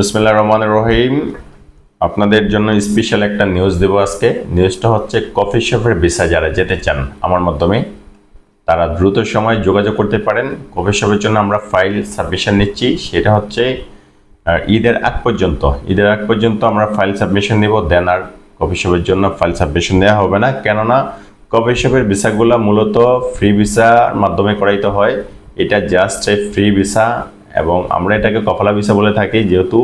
বিসমিল্লা রহমান রহিম। আপনাদের জন্য স্পেশাল একটা নিউজ দেবো আজকে। নিউজটা হচ্ছে কফি শপের ভিসা যারা যেতে চান আমার মাধ্যমে, তারা দ্রুত সময় যোগাযোগ করতে পারেন। কফি শপের জন্য আমরা ফাইল সাবমিশন নিচ্ছি। সেটা হচ্ছে ঈদের আগ পর্যন্ত। ঈদের আগ পর্যন্ত আমরা ফাইল সাবমিশন নেব। দেন আর কফি শপের জন্য ফাইল সাবমিশন দেওয়া হবে না। কেননা কফি শপের ভিসাগুলো মূলত ফ্রি ভিসার মাধ্যমে করাইতে হয়। এটা জাস্ট ফ্রি ভিসা এবং আমরা এটাকে কফলা ভিসা বলে থাকি, যেহেতু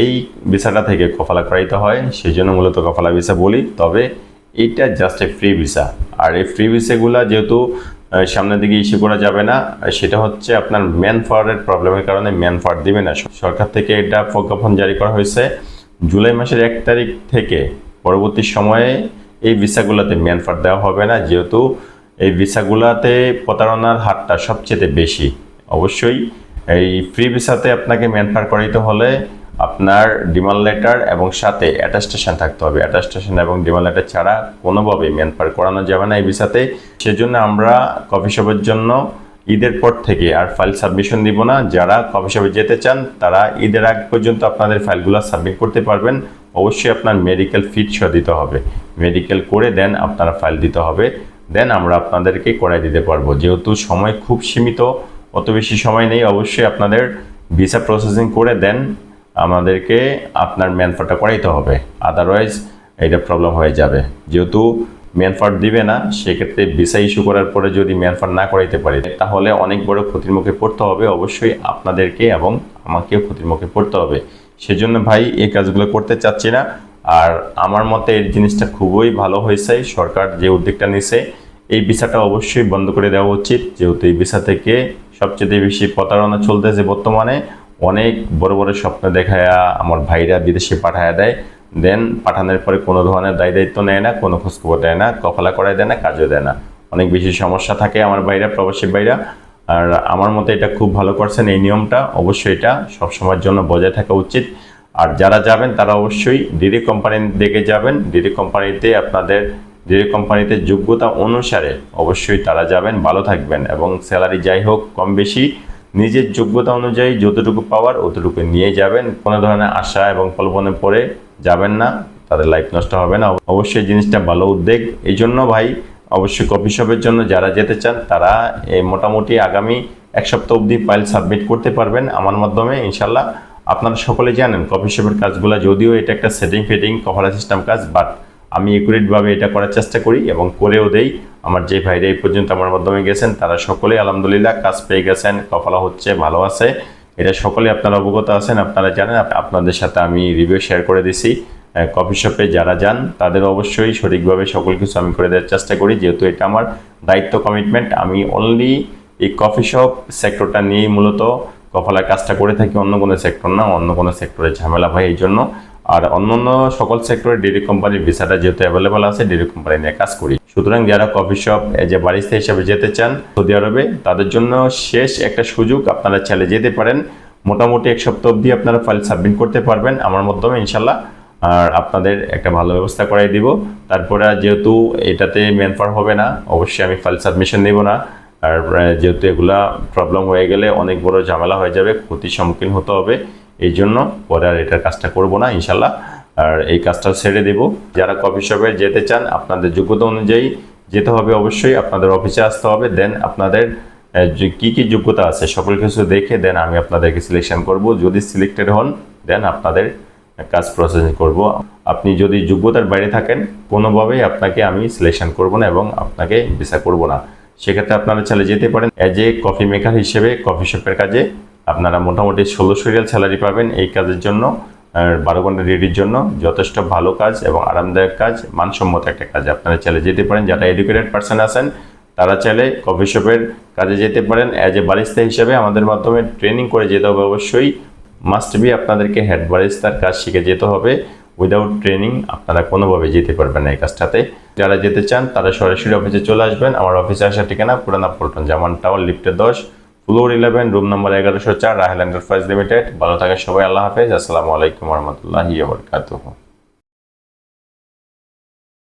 এই ভিসাটা থেকে কফলা করাইতে হয় সেই জন্য মূলত কফলা ভিসা বলি। তবে এইটা জাস্ট এ ফ্রি ভিসা আর এই ফ্রি ভিসাগুলো যেহেতু সামনের দিকে ইস্যু করা যাবে না, সেটা হচ্ছে আপনার ম্যান পাওয়ারের প্রবলেমের কারণে ম্যান পাওয়ার দিবে না। সরকার থেকে এটা প্রজ্ঞাপন জারি করা হয়েছে জুলাই মাসের এক তারিখ থেকে। পরবর্তী সময়ে এই ভিসাগুলোতে ম্যান পাওয়ার দেওয়া হবে না, যেহেতু এই ভিসাগুলোতে প্রতারণার হারটা সবচেয়ে বেশি। অবশ্যই এই ফ্রি ভিসাতে আপনাকে ম্যান পাওয়ার করাইতে হলে আপনার ডিমান্ড লেটার এবং সাথে অ্যাটাস্টেশন থাকতে হবে। অ্যাটাস্টেশন এবং ডিমান্ড লেটার ছাড়া কোনোভাবেই ম্যান পাওয়ার করানো যাবে না এই ভিসাতে সেজন্য আমরা কফি শপের জন্য ঈদের পর থেকে আর ফাইল সাবমিশন দিব না। যারা কফি শপে যেতে চান, তারা ঈদের আগ পর্যন্ত আপনাদের ফাইলগুলো সাবমিট করতে পারবেন। অবশ্যই আপনার মেডিকেল ফিট সহ দিতে হবে। মেডিকেল করে দেন আপনারা ফাইল দিতে হবে। দেন আমরা আপনাদেরকে করাই দিতে পারব। যেহেতু সময় খুব সীমিত অত বেশি সময় নেই, অবশ্যই আপনাদের ভিসা প্রসেসিং করে দেন। আমাদেরকে আপনার ম্যানফারটা করাইতে হবে। আদারওয়াইজ এটা প্রবলেম হয়ে যাবে। যেহেতু ম্যানফার দিবে না, সেক্ষেত্রে ভিসা ইস্যু করার পরে যদি ম্যানফার না করাইতে পারি, তাহলে অনেক বড় ক্ষতির মুখে পড়তে হবে। অবশ্যই আপনাদেরকে এবং আমাকেও ক্ষতির মুখে পড়তে হবে। সেজন্য ভাই, এই কাজগুলো করতে চাচ্ছি না। আর আমার মতে এই জিনিসটা খুবই ভালো হয়েছে। সরকার যে উদ্যোগটা নিছে, এই ভিসাটা অবশ্যই বন্ধ করে দেওয়া উচিত। যেহেতু এই ভিসা থেকে সবচেয়ে বেশি প্রতারণা চলতেছে বর্তমানে। অনেক বড় বড় স্বপ্ন দেখায় আমার ভাইরা বিদেশে পাঠায় দেয়। দেন পাঠানোর পরে কোনো ধরনের দায় দায়িত্ব নেয় না, কোনো খোঁজখবর দেয় না, কফলা করায় দেয় না, কাজও দেয় না। অনেক বেশি সমস্যা থাকে আমার বাইরা প্রবাসী বাইরা আর আমার মতে এটা খুব ভালো করছেন এই নিয়মটা। অবশ্যই এটা সবসময়ের জন্য বজায় থাকা উচিত। আর যারা যাবেন তারা অবশ্যই ডিডি কোম্পানি দেখে যাবেন। ডিডি কোম্পানিতে আপনাদের ডিডি কোম্পানিতে যোগ্যতা অনুসারে অবশ্যই তারা যাবেন, ভালো থাকবেন এবং স্যালারি যাই হোক কম বেশি, নিজের যোগ্যতা অনুযায়ী যতটুকু পাওয়ার অতটুকু নিয়ে যাবেন। কোনো ধরনের আশা এবং কল্পনে পড়ে যাবেন না, তাদের লাইফ নষ্ট হবে না। অবশ্যই জিনিসটা ভালো উদ্যোগ। এই জন্য ভাই, অবশ্যই কফি শপের জন্য যারা যেতে চান, তারা মোটামুটি আগামী এক সপ্তাহ অবধি ফাইল সাবমিট করতে পারবেন আমার মাধ্যমে ইনশাল্লাহ আপনারা সকলে জানেন কফি শপের কাজগুলো, যদিও এটা একটা সেটিং ফিটিং কভার সিস্টেম কাজ বাট আমি একুরেটভাবে এটা করার চেষ্টা করি এবং করেও দেই। আমার যে ভাইরা এই পর্যন্ত আমার মাধ্যমে গেছেন, তারা সকলেই আলহামদুলিল্লাহ কাজ পেয়ে গেছেন, কফলা হচ্ছে, ভালো আছে। এটা সকলে আপনারা অবগত আছেন, আপনারা জানেন আপনাদের সাথে আমি রিভিউ শেয়ার করে দিছি। কফি শপে যারা যান, তাদের অবশ্যই সঠিকভাবে সকল কিছু আমি করে দেওয়ার চেষ্টা করি, যেহেতু এটা আমার দায়িত্ব কমিটমেন্ট আমি অনলি এই কফি শপ সেক্টরটা নিয়েই মূলত কফলার কাজটা করে থাকি অন্য কোনো সেক্টর না, অন্য কোনো সেক্টরে ঝামেলা হয় এই জন্য। আর অন্য অন্য সকল সেক্টরে ডেরি কোম্পানির ভিসাটা যেহেতু অ্যাভেলেবল আছে ডেরি কোম্পানি নিয়ে কাজ করি। সুতরাং যারা কফি শপ এ বারিস্তা হিসেবে যেতে চান সৌদি আরবে, তাদের জন্য শেষ একটা সুযোগ আপনারা চাইলে যেতে পারেন। মোটামুটি এক সপ্তাহ অবধি আপনারা ফাইল সাবমিট করতে পারবেন আমার মাধ্যমে ইনশাল্লাহ আর আপনাদের একটা ভালো ব্যবস্থা করাই দিব। তারপরে যেহেতু এটাতে মেনফার হবে না, অবশ্যই আমি ফাইল সাবমিশন নেব না। আর যেহেতু এগুলা প্রবলেম হয়ে গেলে অনেক বড় ঝামেলা হয়ে যাবে, ক্ষতির সম্মুখীন হতে হবে। এই জন্য পরে আর এটার কাজটা করব না, ইনশাল্লাহ। আর এই কাজটা ছেড়ে দেব। যারা কফি শপে যেতে চান, আপনাদের যোগ্যতা অনুযায়ী যেতে হবে অবশ্যই। আপনাদের অফিসে আসতে হবে দেন আপনাদের কী কী যোগ্যতা আছে, সকল কিছু দেখে দেন আমি আপনাদেরকে সিলেকশন করব। যদি সিলেক্টেড হন দেন আপনাদের কাজ প্রসেসিং করব। আপনি যদি যোগ্যতার বাইরে থাকেন, কোনোভাবেই আপনাকে আমি সিলেকশন করব না এবং আপনাকে ভিসা করব না। সেক্ষেত্রে আপনারা চাইলে যেতে পারেন অ্যাজ এ কফি মেকার হিসেবে কফি শপের কাজে। আপনারা মোটামুটি ষোলোশো রিয়াল স্যালারি পাবেন এই কাজের জন্য বারো ঘণ্টা ডিউটির জন্য। যথেষ্ট ভালো কাজ এবং আরামদায়ক কাজ, মানসম্মত একটা কাজ। আপনারা চাইলে যেতে পারেন, যারা এডুকেটেড পার্সন আছেন, তারা চাইলে কফি শপের কাজে যেতে পারেন। অ্যাজ এ বারিস্তা হিসেবে আমাদের মাধ্যমে ট্রেনিং করে যেতে হবে অবশ্যই। মাস্ট বি আপনাদেরকে হেড বারিস্তার কাজ শিখে যেতে হবে। উইদাউট ট্রেনিং আপনারা কোনোভাবে যেতে পারবেন না এই কাজটাতে। যারা যেতে চান, তারা সরাসরি অফিসে চলে আসবেন। আমার অফিসে আসার ঠিকানা পুরানা পল্টন জামান টাওয়ার লিফটে দশ ফ্লোর ইলেভেন রুম নম্বর এগারোশো চার রাহেল এন্টারপ্রাইজ লিমিটেড ভালো থাকেন সবাই, আল্লাহ হাফেজ। আসসালামু আলাইকুম রহমতুল্লাহি বরকাতুহ।